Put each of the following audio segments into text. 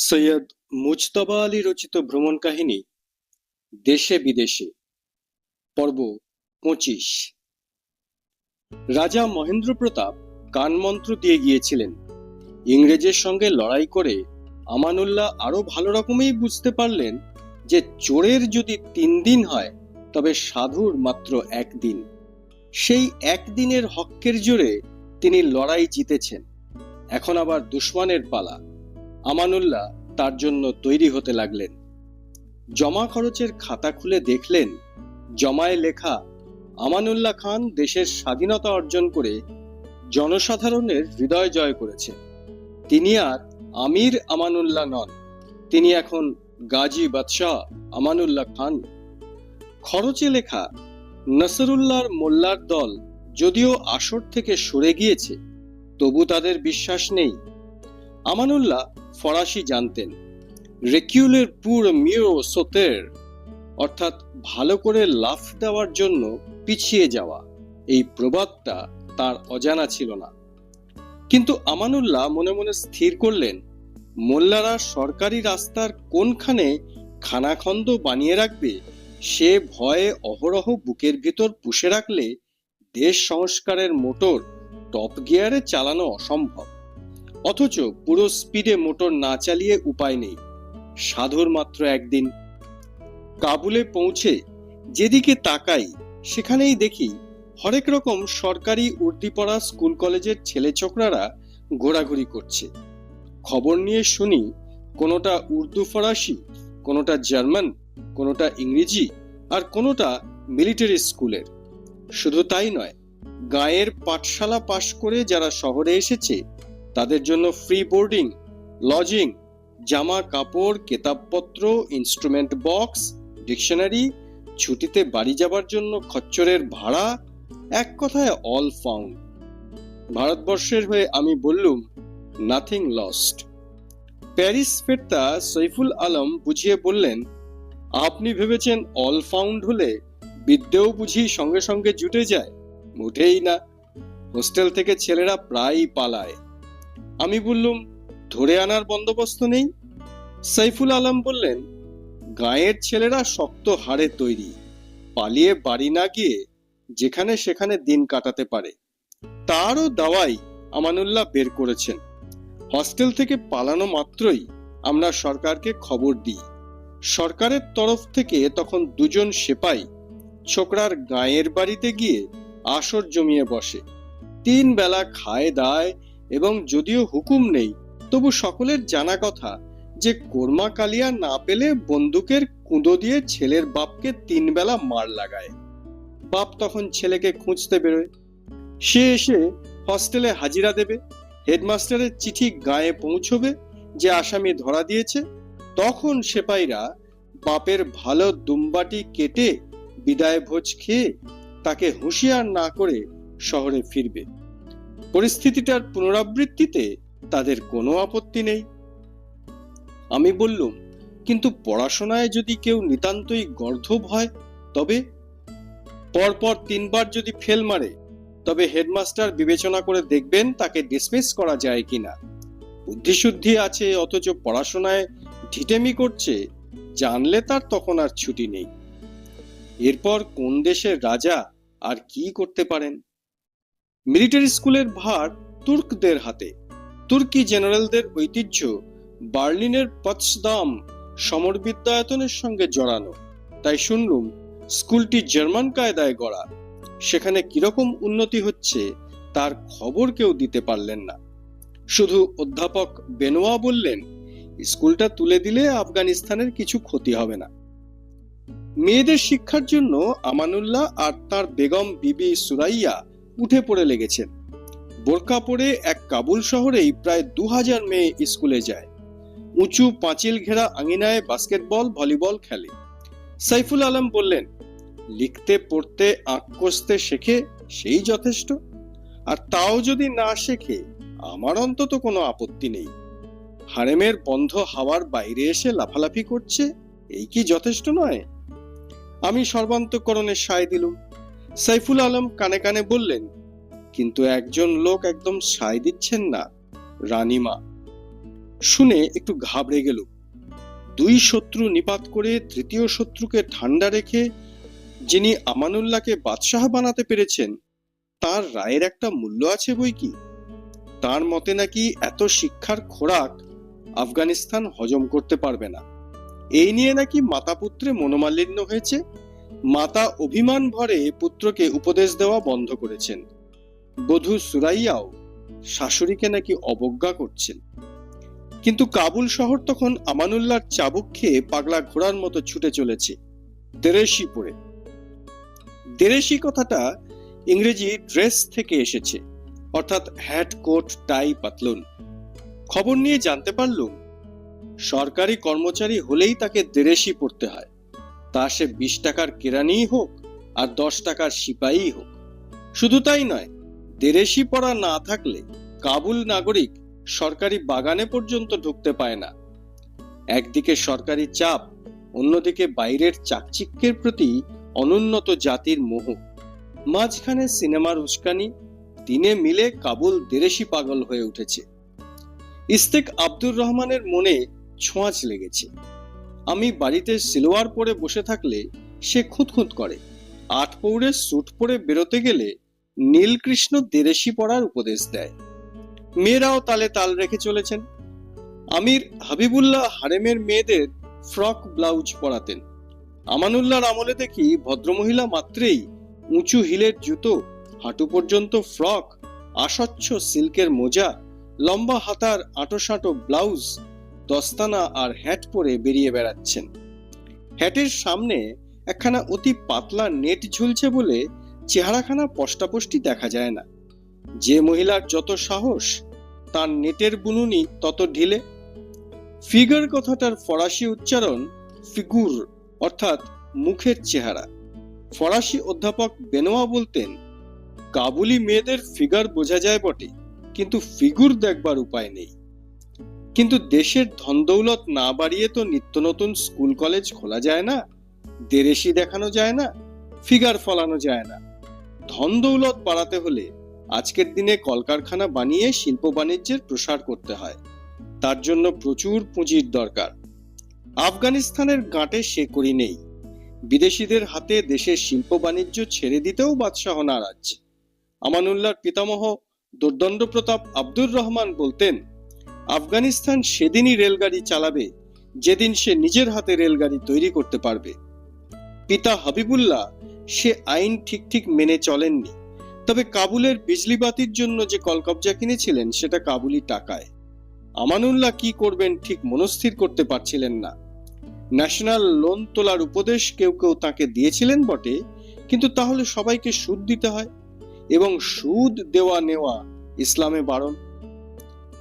সৈয়দ মুজতবা আলী রচিত ভ্রমণ কাহিনী, দেশে বিদেশে, পর্ব পঁচিশ। রাজা মহেন্দ্র প্রতাপ কানমন্ত্র দিয়ে গিয়েছিলেন। ইংরেজের সঙ্গে লড়াই করে আমানুল্লাহ আরও ভালো রকমেই বুঝতে পারলেন যে চোরের যদি তিন দিন হয়, তবে সাধুর মাত্র একদিন। সেই একদিনের হক্কের জোরে তিনি লড়াই জিতেছেন। এখন আবার দুশ্মনের পালা। আমানুল্লাহ তার জন্য তৈরি হতে লাগলেন। জমা খরচের খাতা খুলে দেখলেন, জমায় লেখা, আমানুল্লাহ খান দেশের স্বাধীনতা অর্জন করে জনসাধারণের হৃদয় জয় করেছে। তিনি আর আমির আমানুল্লাহ নন, তিনি এখন গাজী বাদশাহ আমানুল্লাহ খান। খরচে লেখা, নসরুল্লাহর মোল্লার দল যদিও আসর থেকে সরে গিয়েছে, তবু তাদের বিশ্বাস নেই। আমানুল্লাহ ফরাসি জানতেন। রেকিউলের পুর মিও সোতের, অর্থাৎ ভালো করে লাফ দেওয়ার জন্য পিছিয়ে যাওয়া, এই প্রবাদটা তার অজানা ছিল না। কিন্তু আমানুল্লাহ মনে মনে স্থির করলেন, মোল্লারা সরকারি রাস্তার কোনখানে খানাখন্দ বানিয়ে রাখবে, সে ভয়ে অহরহ বুকের ভিতর পুষে রাখলে দেশ সংস্কারের মোটর টপ গিয়ারে চালানো অসম্ভব। অথচ পুরো স্পিডে মোটর না চালিয়ে উপায় নেই। সাধুর মাত্র একদিন। কাবুলে পৌঁছে যেদিকে তাকাই, সেখানেই দেখি হরেক রকম সরকারি উর্দি পড়া স্কুল কলেজের ছেলে ছোকরারা ঘোরাঘুরি করছে। খবর নিয়ে শুনি কোনোটা উর্দু ফরাসি, কোনোটা জার্মান, কোনোটা ইংরেজি আর কোনোটা মিলিটারি স্কুলের। শুধু তাই নয়, গায়ের পাঠশালা পাশ করে যারা শহরে এসেছে তাদের জন্য ফ্রি বোর্ডিং লজিং জামা কাপড়, কেতাবপত্র ইনস্ট্রুমেন্ট বক্স ডিকশনারি ছুটিতে বাড়ি যাবার জন্য খচ্চরের ভাড়া, এক কথায় অল ফাউন্ড ভারতবর্ষের হয়ে আমি বললুম নাথিং লস্ট প্যারিস ফেরতা সৈফুল আলম বুঝিয়ে বললেন, আপনি ভেবেছেন অল ফাউন্ড হলে বিদ্যেও বুঝি সঙ্গে সঙ্গে জুটে যায়? মোটেই না। হোস্টেল থেকে ছেলেরা প্রায়ই পালায়। আমি বললুম, ধরে আনার বন্দোবস্ত নেই? সাইফুল আলম বললেন, গাঁয়ের ছেলেরা শক্ত হাড়ে তৈরি। পালিয়ে বাড়ি না গিয়ে যেখানে সেখানে দিন কাটাতে পারে। তারও দাওয়াই আমানুল্লাহ বের করেছেন। হস্টেল থেকে পালানো মাত্রই আমরা সরকারকে খবর দিই। সরকারের তরফ থেকে তখন দুজন সেপাই ছোকরার গাঁয়ের বাড়িতে গিয়ে আসর জমিয়ে বসে। তিন বেলা খায় দায় এবং যদিও হুকুম নেই, তবু সকলের জানা কথা যে কোরমা কালিয়া না পেলে বন্দুকের কুঁদো দিয়ে ছেলের বাপকে তিন বেলা মার লাগায়। বাপ তখন ছেলেকে খুঁজতে বেরোয়। সে এসে হস্টেলে হাজিরা দেবে, হেডমাস্টারের চিঠি গায়ে পৌঁছবে যে আসামি ধরা দিয়েছে, তখন সেপাইরা বাপের ভালো দুম্বাটি কেটে বিদায় ভোজ খেয়ে তাকে হুঁশিয়ার না করে শহরে ফিরবে। পরিস্থিতিটার পুনরাবৃত্তিতে তাদের কোনো আপত্তি নেই। আমি বললুম, কিন্তু পড়াশোনায় যদি কেউ নিতান্তই গর্ধব হয়, তবে? পরপর তিনবার যদি ফেল মারে, তবে হেডমাস্টার বিবেচনা করে দেখবেন তাকে ডিসমিস করা যায় কিনা। বুদ্ধিশুদ্ধি আছে, অথচ পড়াশোনায় ঢিটেমি করছে, জানলে তার তখন আর ছুটি নেই। এরপর কোন দেশের রাজা আর কি করতে পারেন? মিলিটারি স্কুলের ভার তুর্কদের হাতে। তুর্কি জেনারেলদের ঐতিহ্য বার্লিনের পৎসদাম সমর বিদ্যায়তনের সঙ্গে জড়ানো। তাই শুনলুম, স্কুলটি জার্মান কায়দায় গড়া। সেখানে কীরকম উন্নতি হচ্ছে, তার খবর কেউ দিতে পারলেন না। শুধু অধ্যাপক বেনোয়া বললেন, স্কুলটা তুলে দিলে আফগানিস্তানের কিছু ক্ষতি হবে না। মেয়েদের শিক্ষার জন্য আমানুল্লাহ আর তার বেগম বিবি সুরাইয়া উঠে পড়ে লেগেছেন বোরকা পরে এক কাবুল শহরেই প্রায় দু হাজার মেয়ে স্কুলে যায়। উঁচু পাঁচিল ঘেরা আঙিনায় বাস্কেটবল, ভলিবল খেলে। সাইফুল আলম বললেন, লিখতে, পড়তে, আঁক কষতে শেখে সেই যথেষ্ট। আর তাও যদি না শেখে, আমার অন্তত কোনো আপত্তি নেই। হারেমের বন্ধ হাওয়ার বাইরে এসে লাফালাফি করছে, এই কি যথেষ্ট নয়? আমি সর্বান্তকরণে সায় দিলুম। সাইফুল আলম কানে কানে বললেন, কিন্তু একজন লোক একদম সায় দিচ্ছেন না, রানীমা। শুনে একটু ঘাবড়ে গেল। দুই শত্রু নিপাত করে তৃতীয় শত্রুকে ঠান্ডা রেখে যিনি আমানুল্লাহকে বাদশাহ বানাতে পেরেছেন, তার রায়ের একটা মূল্য আছে বই কি? তার মতে নাকি এত শিক্ষার খোরাক আফগানিস্তান হজম করতে পারবে না। এই নিয়ে নাকি মাতা পুত্রে মনোমালিন্য হয়েছে? মাতা অভিমান ভরে পুত্রকে উপদেশ দেওয়া বন্ধ করেছেন। বধূ সুরাইয়াও শাশুড়িকে নাকি অবজ্ঞা করছেন। কিন্তু কাবুল শহর তখন আমানুল্লাহর চাবুক খেয়ে পাগলা ঘোড়ার মতো ছুটে চলেছে দেরেশি পরে দেরেশি কথাটা ইংরেজি ড্রেস থেকে এসেছে, অর্থাৎ হ্যাট কোট, টাই, পাতলুন। খবর নিয়ে জানতে পারলুম, সরকারি কর্মচারী হলেই তাকে দেরেশি পড়তে হয়। তা সে বিশ টাকার কেরানিই হোক আর দশ টাকার সিপাহী হোক। শুধু তাই নয়, দেরেশি পড়া না থাকলে কাবুল নাগরিক সরকারি বাগানে পর্যন্ত ঢুকতে পায় না। একদিকে সরকারি চাপ, অন্যদিকে বাইরের চাকচিক্যের প্রতি অনুন্নত জাতির মোহ। মাঝখানে সিনেমার উস্কানি, দিনে মিলে কাবুল দেরেশি পাগল হয়ে উঠেছে। ইস্তেক আব্দুর রহমানের মনে ছোঁয়াচ লেগেছে। আমি বাড়িতে সিলোয়ার পরে বসে থাকলে সে খুঁতখুঁত করে। আট পৌড়ে স্যুট পরে বেরোতে গেলে নীলকৃষ্ণ দেরেশি পড়ার উপদেশ দেয়। মেয়েরাও তালে তাল রেখে চলেছেন। আমির হাবিবুল্লাহ হারেমের মেয়েদের ফ্রক, ব্লাউজ পরাতেন। আমানুল্লাহর আমলে দেখি ভদ্রমহিলা মাত্রেই উঁচু হিলের জুতো, হাঁটু পর্যন্ত ফ্রক, আসচ্ছ সিল্কের মোজা, লম্বা হাতার আঁটো ব্লাউজ দস্তানা আর হ্যাট পরে বেরিয়ে বেড়াচ্ছেন। হ্যাটের সামনে একখানা অতি পাতলা নেট ঝুলছে বলে চেহারাখানা পষ্টাপষ্টি দেখা যায় না। যে মহিলার যত সাহস, তার নেটের বুনুনি তত ঢিলে। ফিগার কথাটার ফরাসি উচ্চারণ ফিগুর, অর্থাৎ মুখের চেহারা। ফরাসি অধ্যাপক বেনোয়া বলতেন, কাবুলি মেয়েদের ফিগার বোঝা যায় বটে, কিন্তু ফিগুর দেখবার উপায় নেই। কিন্তু দেশের ধনদৌলত না বাড়িয়ে তো নিত্য নতুন স্কুল কলেজ খোলা যায় না দেরেশি দেখানো যায় না, ফিগার ফলানো যায় না। ধন দৌলত বাড়াতে হলে আজকের দিনে কলকারখানা বানিয়ে শিল্প বাণিজ্যের প্রসার করতে হয়। তার জন্য প্রচুর পুঁজির দরকার। আফগানিস্তানের গাঁটে সে করি নেই। বিদেশিদের হাতে দেশের শিল্প বাণিজ্য ছেড়ে দিতেও বাদশাহ নারাজ। আমানুল্লাহর পিতামহ দুর্দণ্ড প্রতাপ আব্দুর রহমান বলতেন আফগানিস্তান সেদিনই রেলগাড়ি চালাবে, যেদিন সে নিজের হাতে রেলগাড়ি তৈরি করতে পারবে। পিতা হাবিবুল্লাহ সে আইন ঠিক ঠিক মেনে চলেননি। তবে কাবুলের বিজলি বাতির জন্য যে কলকবজা কিনেছিলেন, সেটা কাবুলি টাকায়। আমানুল্লাহ কি করবেন ঠিক মনস্থির করতে পারছিলেন না। ন্যাশনাল লোন তোলার উপদেশ কেউ কেউ তাকে দিয়েছিলেন বটে, কিন্তু তাহলে সবাইকে সুদ দিতে হয় এবং সুদ দেওয়া নেওয়া ইসলামে বারণ।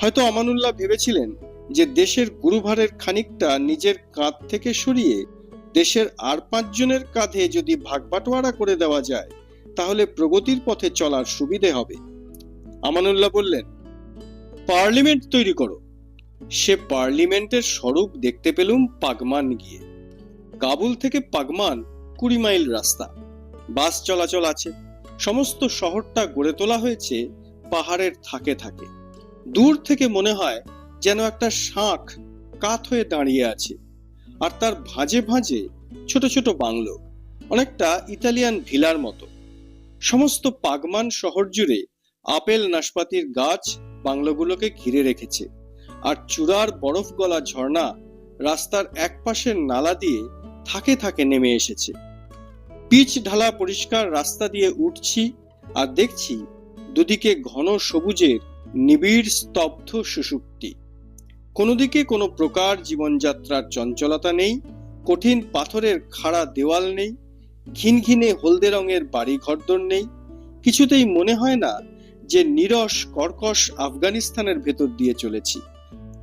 হয়তো আমানুল্লাহ ভেবেছিলেন যে দেশের গুরুভারের খানিকটা নিজের কাঁধ থেকে সরিয়ে দেশের আর পাঁচজনের কাঁধে যদি ভাগবাটোয়ারা করে দেওয়া যায়, তাহলে প্রগতির পথে চলার সুবিধে হবে। আমানুল্লাহ বললেন, পার্লিমেন্ট তৈরি করো। সে পার্লিমেন্টের স্বরূপ দেখতে পেলুম পাগমান গিয়ে। কাবুল থেকে পাগমান কুড়ি মাইল রাস্তা। বাস চলাচল আছে। সমস্ত শহরটা গড়ে তোলা হয়েছে পাহাড়ের থাকে থাকে। দূর থেকে মনে হয় যেন একটা শাঁখ কাত হয়ে দাঁড়িয়ে আছে, আর তার ভাঁজে ভাঁজে ছোট ছোট বাংলো, অনেকটা ইতালিয়ান ভিলার মতো। সমস্ত পাগমান শহর জুড়ে আপেল নাশপাতির গাছ বাংলোগুলোকে ঘিরে রেখেছে, আর চূড়ার বরফ গলা ঝর্ণা রাস্তার এক পাশের নালা দিয়ে থাকে থাকে নেমে এসেছে। পিচ ঢালা পরিষ্কার রাস্তা দিয়ে উঠছি আর দেখছি দুদিকে ঘন সবুজের নিবিড় স্তব্ধ সুষুপ্তি। কোনো দিকে কোনো প্রকার জীবনযাত্রার চঞ্চলতা নেই, কঠিন পাথরের খাড়া দেওয়াল নেই, ঘিনঘিনে হলদে রঙের বাড়ি ঘরদর নেই। কিছুতেই মনে হয় না যে নিরস কর্কশ আফগানিস্তানের ভেতর দিয়ে চলেছি।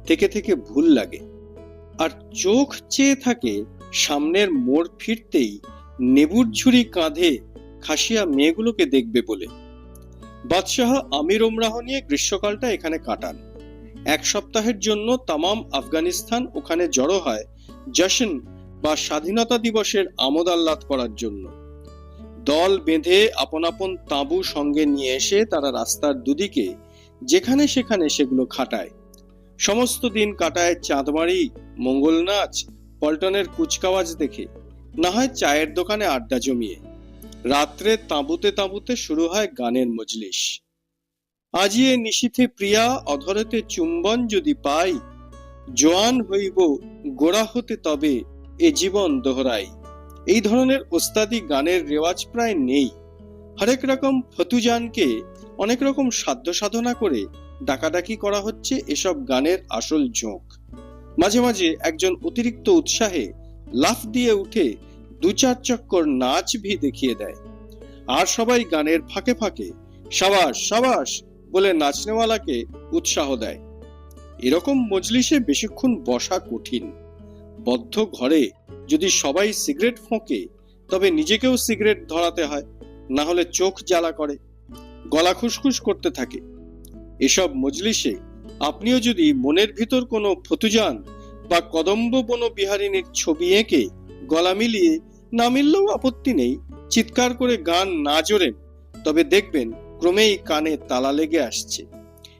থেকে থেকে ভুল লাগে। আর চোখ চেয়ে থাকে সামনের মোড় ফিরতেই নেবুর ঝুড়ি কাঁধে খাসিয়া মেয়েগুলোকে দেখবে বলে। বাদশাহ আমির ওমরাহ নিয়ে গ্রীষ্মকালটা এখানে কাটান। এক সপ্তাহের জন্য তামাম আফগানিস্তান ওখানে জড়ো হয় জশন বা স্বাধীনতা দিবসের আমোদ আহ্লাদ করার জন্য। দল বেঁধে আপন আপন তাঁবু সঙ্গে নিয়ে এসে তারা রাস্তার দুদিকে, যেখানে সেখানে সেগুলো খাটায়। সমস্ত দিন কাটায় চাঁদমারি মঙ্গল নাচ পল্টনের কুচকাওয়াজ দেখে, না হয় চায়ের দোকানে আড্ডা জমিয়ে। রাত্রে তাঁবুতে তাঁবুতে শুরু হয় গানের মজলিস। আজিয়ে নিশীথে প্রিয়া, অধরেতে চুম্বন যদি পাই, জোয়ান হইব গোড়া হতে তবে এ জীবন দোহরাই। এই ধরনের ওস্তাদি গানের রেওয়াজ প্রায় নেই। হরেক রকম ফতুজানকে অনেক রকম সাধ্য সাধনা করে ডাকাডাকি করা হচ্ছে এসব গানের আসল ঝোঁক। মাঝে মাঝে একজন অতিরিক্ত উৎসাহে লাফ দিয়ে উঠে দু চার চক্কর নাচ ভি দেখিয়ে দেয়। আর সবাই গানের ফাঁকে ফাঁকে, সাবাস সাবাস বলে নাচনেওয়ালাকে উৎসাহ দেয়। এরকম মজলিসে বেশিক্ষণ বসা কঠিন। বদ্ধ ঘরে যদি সবাই সিগারেট ফোঁকে, তবে নিজেকেও সিগারেট ধরাতে হয়, না হলে চোখ জ্বালা করে, গলা খুসখুস করতে থাকে। এসব মজলিসে আপনিও যদি মনের ভিতর কোনো ফতুজান বা কদম্ব বন বিহারিনীর ছবি এঁকে গলা মিলিয়ে না মিললেও আপত্তি নেই। চিৎকার করে গান না জোরেন তবে দেখবেন ক্রমেই কানে তালা লেগে আসছে।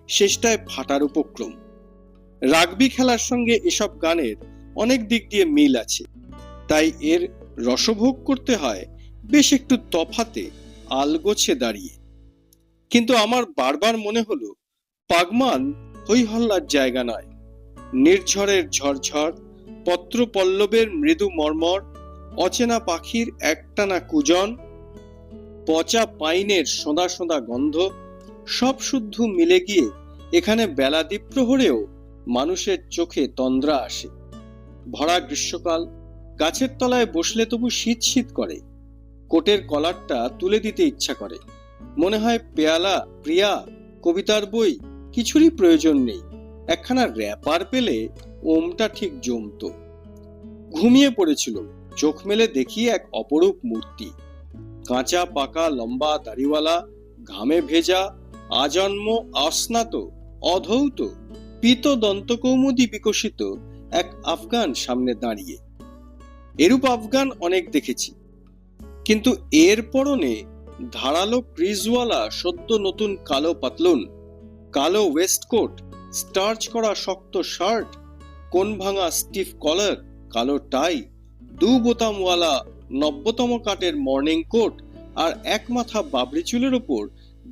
শেষটায় ফাটার উপক্রম। রাগবি খেলার সঙ্গে এসব গানের অনেক দিক দিয়ে মিল আছে। তাই এর রসভোগ করতে হয় বেশ একটু তফাতে, আলগোছে দাঁড়িয়ে। কিন্তু আমার বারবার মনে হলো, পাগমান হই হল্লার জায়গা নয়। নির্ঝরের ঝরঝর পত্র পল্লবের মৃদু মর্মর অচেনা পাখির একটানা কুজন, পচা পাইনের সোঁদা সোঁদা গন্ধ, সব শুদ্ধ মিলে গিয়ে এখানে বেলা দ্বীপ্রহরেও মানুষের চোখে তন্দ্রা আসে। ভরা গ্রীষ্মকাল, গাছের তলায় বসলে তবু শীত শীত করে, কোটের কলারটা তুলে দিতে ইচ্ছা করে। মনে হয় পেয়ালা, প্রিয়া, কবিতার বই, কিছুরই প্রয়োজন নেই। একখানা র্যাপার পেলে ওমটা ঠিক জমতো। ঘুমিয়ে পড়েছিল চোখ মেলে দেখি এক অপরূপ মূর্তি। কাঁচা, পাকা, লম্বা দাড়িওয়ালা, ঘামে ভেজা, আজন্ম, অস্নাত, অধৌত পিত দন্তকৌমুদি বিকশিত এক আফগান সামনে দাঁড়িয়ে। এরূপ আফগান অনেক দেখেছি। কিন্তু এর পরনে ধারালো ক্রিজওয়ালা সদ্য নতুন কালো পাতলুন, কালো ওয়েস্টকোট স্টার্চ করা শক্ত শার্ট, কোন ভাঙা স্টিফ কলার, কালো টাই দু বোতামওয়ালা নব্বতম কাটের মর্নিং কোট আর এক মাথা বাবরি চুলের ওপর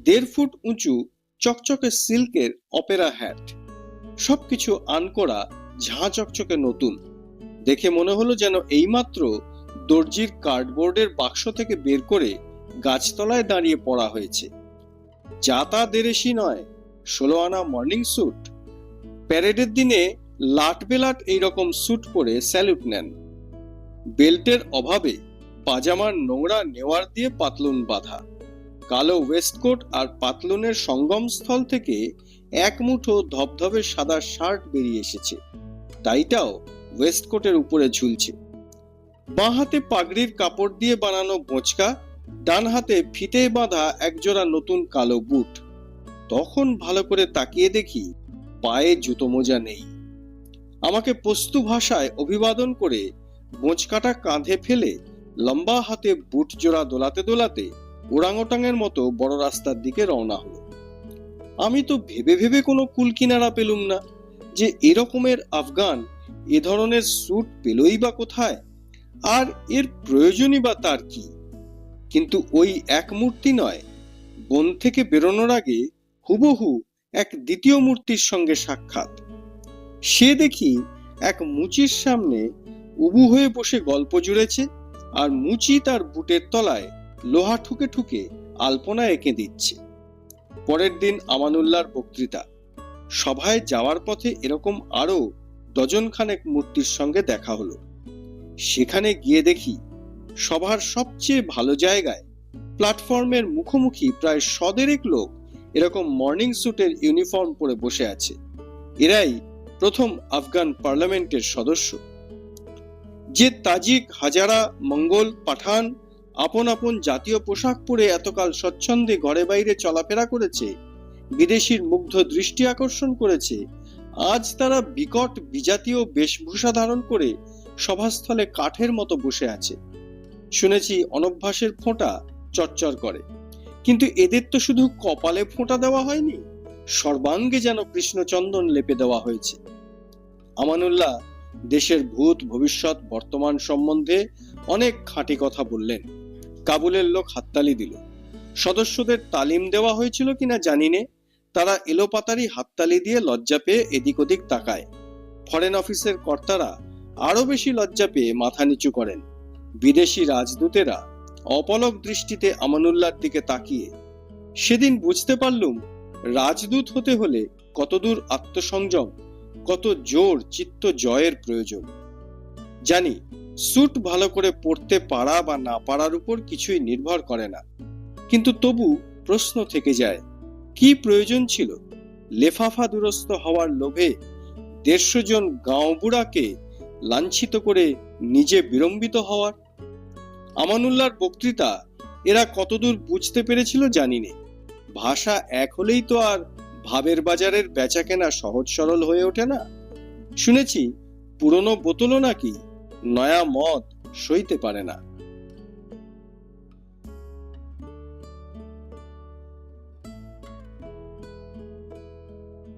দেড় ফুট উঁচু চকচকে সিল্কের অপেরা হ্যাট সবকিছু আনকোরা ঝাঁ চকচকে নতুন। দেখে মনে হলো যেন এইমাত্র দর্জির কার্ডবোর্ডের বাক্স থেকে বের করে গাছতলায় দাঁড়িয়ে পড়া হয়েছে। যা তা দেরেসি নয়, ষোলো আনা মর্নিং স্যুট প্যারেডের দিনে লাট বেলাট এইরকম স্যুট পরে স্যালুট নেন। বেল্টের অভাবে পাজামার নোংরা নেওয়ার দিয়ে পাতলুন বাঁধা। কালো ওয়েস্টকোট আর পাতলুনের সঙ্গমস্থল থেকে এক মুঠো ধবধবে সাদা শার্ট বেরিয়ে এসেছে। তাইটাও ওয়েস্টকোটের উপরে ঝুলছে। বাঁ হাতে পাগড়ির কাপড় দিয়ে বানানো বোঁচকা ডান হাতে ফিতে বাঁধা একজোড়া নতুন কালো বুট। তখন ভালো করে তাকিয়ে দেখি পায়ে জুতো মোজা নেই। আমাকে পস্তু ভাষায় অভিবাদন করে বোঁচকাটা কাঁধে ফেলে লম্বা হাতে বুট জোড়া দোলাতে দোলাতে ওরাংওটাঙের মতো বড় রাস্তার দিকে রওনা হলো। আমি তো ভেবে ভেবে কোনো কুল কিনারা পেলুম না যে এরকমের আফগান এ ধরনের স্যুট পেলই বা কোথায়? আর এর প্রয়োজনই বা তার কি? কিন্তু ওই এক মূর্তি নয়, বন থেকে বেরোনোর আগে হুবহু এক দ্বিতীয় মূর্তির সঙ্গে সাক্ষাৎ। সে দেখি এক মুচির সামনে উবু হয়ে বসে গল্প জুড়েছে আর মুচি তার বুটের তলায় লোহা ঠুকে ঠুকে আলপনা এঁকে দিচ্ছে। পরের দিন আমানুল্লাহর বক্তৃতা। সভায় যাওয়ার পথে এরকম আরও ডজন খানেক মূর্তির সঙ্গে দেখা হলো। সেখানে গিয়ে দেখি সভার সবচেয়ে ভালো জায়গায় প্ল্যাটফর্মের মুখোমুখি প্রায় সদেরেক লোক এরকম মর্নিং স্যুটের ইউনিফর্ম পরে বসে আছে। এরাই প্রথম আফগান পার্লামেন্টের সদস্য। যে তাজিক হাজারা, মঙ্গল, পাঠান, আপন আপন জাতীয় পোশাক পরে এতকাল স্বচ্ছন্দে ঘরে বাইরে চলাফেরা করেছে, বিদেশির মুগ্ধ দৃষ্টি আকর্ষণ করেছে, আজ তারা বিকট বিজাতীয় বেশভূষা ধারণ করে সভাস্থলে কাঠের মতো বসে আছে। শুনেছি অনভ্যাসের ফোঁটা চরচর করে, কিন্তু এদের তো শুধু কপালে ফোঁটা দেওয়া হয়নি, সর্বাঙ্গে যেন কৃষ্ণচন্দন লেপে দেওয়া হয়েছে। আমানুল্লাহ দেশের ভূত ভবিষ্যৎ বর্তমান সম্বন্ধে অনেক খাঁটি কথা বললেন। কাবুলের লোক হাততালি দিল। সদস্যদের তালিম দেওয়া হয়েছিল কিনা জানি নে, তারা এলোপাতারি হাততালি দিয়ে লজ্জা পেয়ে এদিক ওদিক তাকায়। ফরেন অফিসের কর্তারা আরও বেশি লজ্জা পেয়ে মাথা নিচু করেন। বিদেশি রাজদূতেরা অপলক দৃষ্টিতে আমানুল্লাহর দিকে তাকিয়ে, সেদিন বুঝতে পারলুম, রাজদূত হতে হলে কতদূর আত্মসংযম কত জোর চিত্ত জয়ের প্রয়োজন। জানি, স্যুট ভালো করে পড়তে পারা বা না পারার উপর কিছুই নির্ভর করে না। কিন্তু তবু প্রশ্ন থেকে যায়, কি প্রয়োজন ছিল? লেফাফা দুরস্ত হওয়ার লোভে দেড়শো জন গাঁওবুড়াকে লাঞ্ছিত করে নিজে বিড়ম্বিত হওয়ার? আমানুল্লাহর বক্তৃতা এরা কতদূর বুঝতে পেরেছিল জানি নে। ভাষা এক হলেই তো আর ভাবের বাজারের বেচা কেনা সহজ সরল হয়ে ওঠে না? শুনেছি, পুরনো বোতলও নাকি নয়া মদ সইতে পারে না।